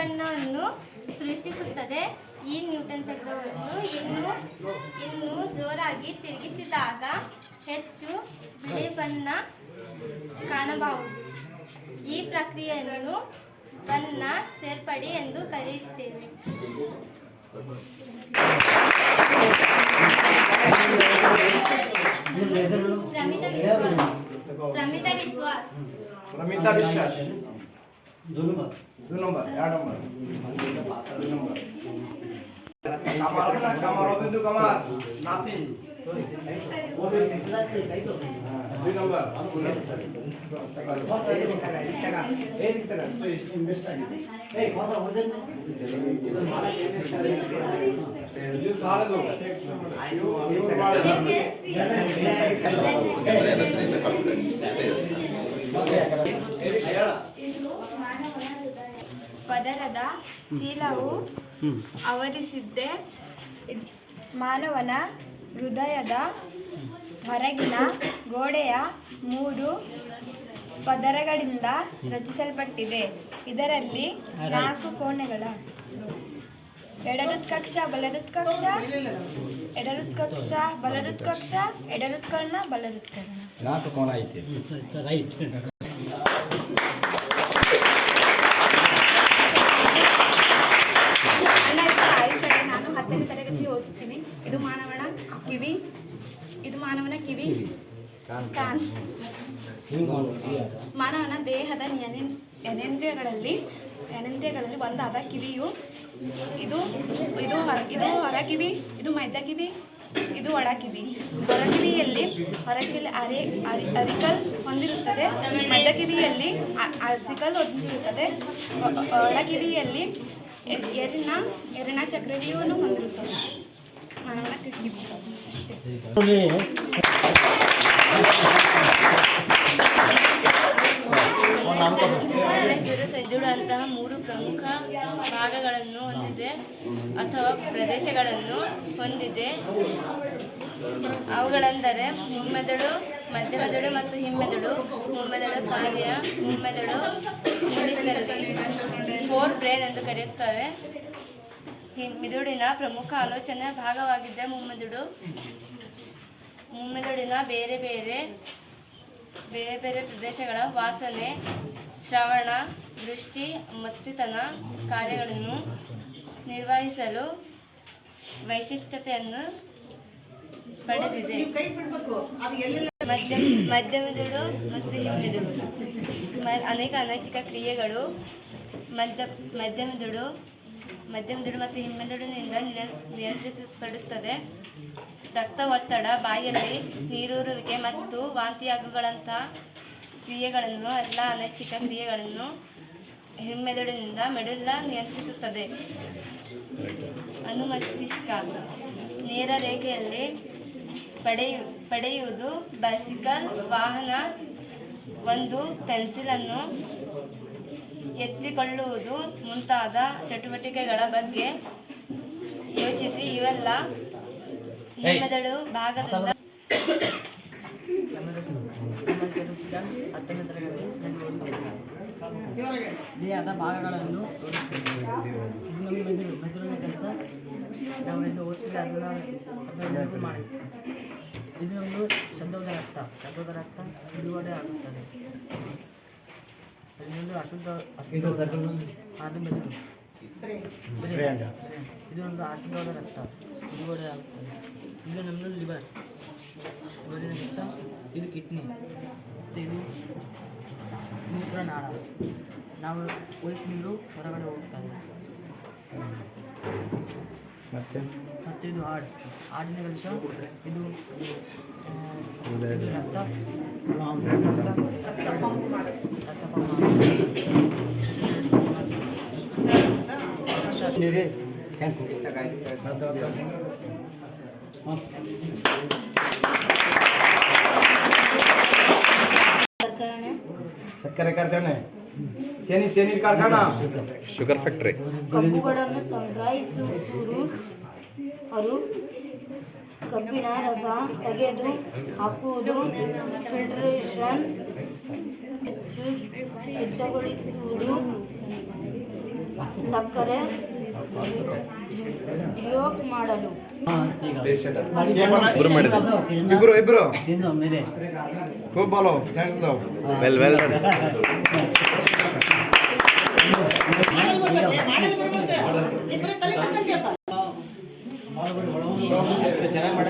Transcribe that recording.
ಬಣ್ಣವನ್ನು ಸೃಷ್ಟಿಸುತ್ತದೆ. ಈ ನ್ಯೂಟನ್ ಚಕ್ರವನ್ನು ಇನ್ನು ಇನ್ನು ಜೋರಾಗಿ ತಿರುಗಿಸಿದಾಗ ಹೆಚ್ಚು ಬಿಳಿ ಬಣ್ಣ ಕಾಣಬಹುದು. ಈ ಪ್ರಕ್ರಿಯೆಯನ್ನು ಬಣ್ಣ ಸೇರ್ಪಡೆ ಎಂದು ಕರೆಯುತ್ತೇವೆ. ಪ್ರಮಿತ ವಿಶ್ವಾಸ. ಪ್ರಮಿತ ವಿಶ್ವಾಸ್. दो नंबर दो नंबर आठ नंबर दो नंबर कमाल ना कमाल बिंदु कमाल नाती दो नंबर ए इतना तो इस इन्वेस्ट आ गया ए बहुत हो जाए इधर मारा कैसे ये सारे दो यू यू बाढ़ ಪದರದ ಚೀಲವು ಆವರಿಸಿದ್ದೆ. ಮಾನವನ ಹೃದಯದ ಹೊರಗಿನ ಗೋಡೆಯ ಮೂರು ಪದರಗಳಿಂದ ರಚಿಸಲ್ಪಟ್ಟಿದೆ. ಇದರಲ್ಲಿ ನಾಲ್ಕು ಕೋಣೆಗಳ. ಎಡರುತ್ಕಕ್ಷ ಬಲರುತ್ಕಕ್ಷ ಎಡರುತ್ಕಕ್ಷ ಬಲರುತ್ಕಕ್ಷ ಎಡರುತ್ಕರ್ಣ ಬಲರುತ್ಕರ್ಣ. ನಾಲ್ಕು ಕೋಣ ಐತೆ. ರೈಟ್ ನನ್ನ ಹೆಸರು ಆಯುಷ್ ಅಡಿ. ನಾನು ಹತ್ತನೇ ತರಗತಿ ಓದುತ್ತೀನಿ ಇದು ಮಾನವನ ಕಿವಿ ಇದು ಮಾನವನ ಕಿವಿ ಕಾನ್ ಮಾನವನ ದೇಹದ ಜ್ಞಾನೇನ್- ಎನೆಂದ್ರಿಯಗಳಲ್ಲಿ ಜ್ಞಾನೇಂದ್ರಿಯಗಳಲ್ಲಿ ಒಂದಾದ ಕಿವಿಯು ಇದು ಇದು ಹೊರ ಇದು ಹೊರ ಕಿವಿ ಇದು ಮೈದಕಿವಿ ಕಿವಿ ಇದು ಒಳ ಕಿವಿ ಹೊರ ಕಿವಿಯಲ್ಲಿ ಹೊರ ಕಿವಿಯಲ್ಲಿ ಅರೆ, ಅರಿ, ಅರಿಕಲ್ ಹೊಂದಿರುತ್ತದೆ. ಮಧ್ಯ ಕಿವಿಯಲ್ಲಿ ಅ- ಅಸಿಕಲ್ ಹೊಂದಿರುತ್ತದೆ. ಒ- ಒಳ ಕಿವಿಯಲ್ಲಿ ಎರಿನ ಎರಿನ ಚಕ್ರವಿಯನ್ನು ಹೊಂದಿರುತ್ತದೆ. ಮಾನವನ ಕಿವಿ ಸಜ್ಜುಳಂತಹ ಮೂರು ಪ್ರಮುಖ ಭಾಗಗಳನ್ನು ಹೊಂದಿದೆ ಅಥವಾ ಪ್ರದೇಶಗಳನ್ನು ಹೊಂದಿದೆ. ಅವುಗಳೆಂದರೆ ಮುಮ್ಮೆದಳು, ಮಧ್ಯಮೆದಳು ಮತ್ತು ಹಿಮ್ಮೆದಳು. ಮುಮ್ಮೆದಳು ಕಾರ್ಯ, ಮುಮ್ಮೆದಳು ಇಂಗ್ಲಿಷ್ನಲ್ಲಿ ಫೋರ್ ಬ್ರೇನ್ ಎಂದು ಕರೆಯುತ್ತಾರೆ ಮಿದುಳಿನ ಪ್ರಮುಖ ಆಲೋಚನೆ ಭಾಗವಾಗಿದ್ದ ಮುಮ್ಮೆದುಳು. ಮುಮ್ಮೆದುಳಿನ ಬೇರೆ ಬೇರೆ ಬೇರೆ ಬೇರೆ ಪ್ರದೇಶಗಳ ವಾಸನೆ, ಶ್ರವಣ, ದೃಷ್ಟಿ, ಮತ್ತಿತನ ಕಾರ್ಯಗಳನ್ನು ನಿರ್ವಹಿಸಲು ವೈಶಿಷ್ಟ್ಯತೆಯನ್ನು ಪಡೆದಿದೆ. ಮಧ್ಯ ಮಧ್ಯಮೆದುಳು ಮತ್ತು ಹಿಮ್ಮೆದುಳು ಅನೇಕ ಅನೈಚ್ಛಿಕ ಕ್ರಿಯೆಗಳು ಮಧ್ಯ, ಮಧ್ಯಮೆದುಳು ಮಧ್ಯಮೆದುಳು ಮತ್ತು ಹಿಮ್ಮೆದುಳಿನಿಂದ ನಿಯ- ನಿಯಂತ್ರಿಸಲ್ಪಡುತ್ತದೆ. ರಕ್ತ ಒತ್ತಡ, ಬಾಯಲ್ಲಿ ನೀರೂರುವಿಕೆ ಮತ್ತು ವಾಂತಿಯಾಗುಗಳಂತಹ ಕ್ರಿಯೆಗಳನ್ನು, ಎಲ್ಲ ಅನೈಚ್ಛಿಕ ಕ್ರಿಯೆಗಳನ್ನು ಹಿಮ್ಮೆದುಳಿನಿಂದ ಮೆಡುಲ್ಲ ನಿಯಂತ್ರಿಸುತ್ತದೆ. ಅನುಮತಿಷ್ಕ. ನೇರ ರೇಖೆಯಲ್ಲಿ ಪಡೆಯು ಪಡೆಯುವುದು ಬೈಸಿಕಲ್ ವಾಹನ ಒಂದು ಪೆನ್ಸಿಲನ್ನು ಎತ್ತಿಕೊಳ್ಳುವುದು ಮುಂತಾದ ಚಟುವಟಿಕೆಗಳ ಬಗ್ಗೆ ಯೋಚಿಸಿ ಇವೆಲ್ಲ ಹಿಮ್ಮೆದುಳು ಭಾಗದಿಂದ. ದೇಹದ ಭಾಗಗಳನ್ನು ಇದು ನಮ್ಮ ಮೆದುಳು ಮೆದುಳಿನ ಕೆಲಸ ನಾವು ಎಂದು ಓದ್ತೀವಿ ಅದನ್ನು ಅದನ್ನು ಮಾಡಿ ಇದು ಒಂದು ಶಬ್ದದ ರಕ್ತ ಶಬ್ದದ ರಕ್ತ ಬಿಡುಗಡೆ ಆಗುತ್ತದೆ. ಇನ್ನೊಂದು ಅಶುದ್ಧ ಇದು ಒಂದು ಅಶುದ್ಧವಾದ ರಕ್ತ. ಬಿಡುಗಡೆ ಆಗುತ್ತದೆ ಇದು ನಮ್ಮದು ಲಿವರ್ ಲಿವರಿನ ಕೆಲಸ ಇದು ಕಿಡ್ನಿ ಮತ್ತು ಇದು ಮೂತ್ರನಾಳ ನಾವು ವೇಸ್ಟ್ ನೀರು ಹೊರಗಡೆ ಹೋಗ್ತದೆ ಮತ್ತೆ? ಮತ್ತು ಇದು ಹಾಡು ಹಾಡಿನ ಕೆಲಸ? ಇದು ಆ, ಇದು ರಕ್ತ? ರಕ್ತ ರಕ್ತ ಥ್ಯಾಂಕ್ ಯು ಸಕ್ಕರೆ ಕಾರ್ಖಾನೆ. ಚೇನಿ ಚೇನಿ ಕಾರ್ಖಾನಾ ಶುಗರ್ ಫ್ಯಾಕ್ಟ್ರಿ ಕಬ್ಬುಗಳನ್ನು ಸಂಗ್ರಹಿಸುವುದು ಅವರು ಕಬ್ಬಿಣ ರಸ ತೆಗೆದು ಹಾಕುವುದು ಫಿಲ್ಟ್ರೇಷನ್ ಹೆಚ್ಚು ಶುದ್ಧಗೊಳಿಸುವುದು ಸಕ್ಕರೆ ಯೋಗ ಮಾಡಲು ಇಬ್ರು ಮಾಡಿದ್ರು ಇಬ್ರು ಇಬ್ರು ತಿಂದು ಮೇಲೆ खूप बोलो थँक्स दाव ವೆಲ್ ವೆಲ್ ಚೆನ್ನಾಗಿ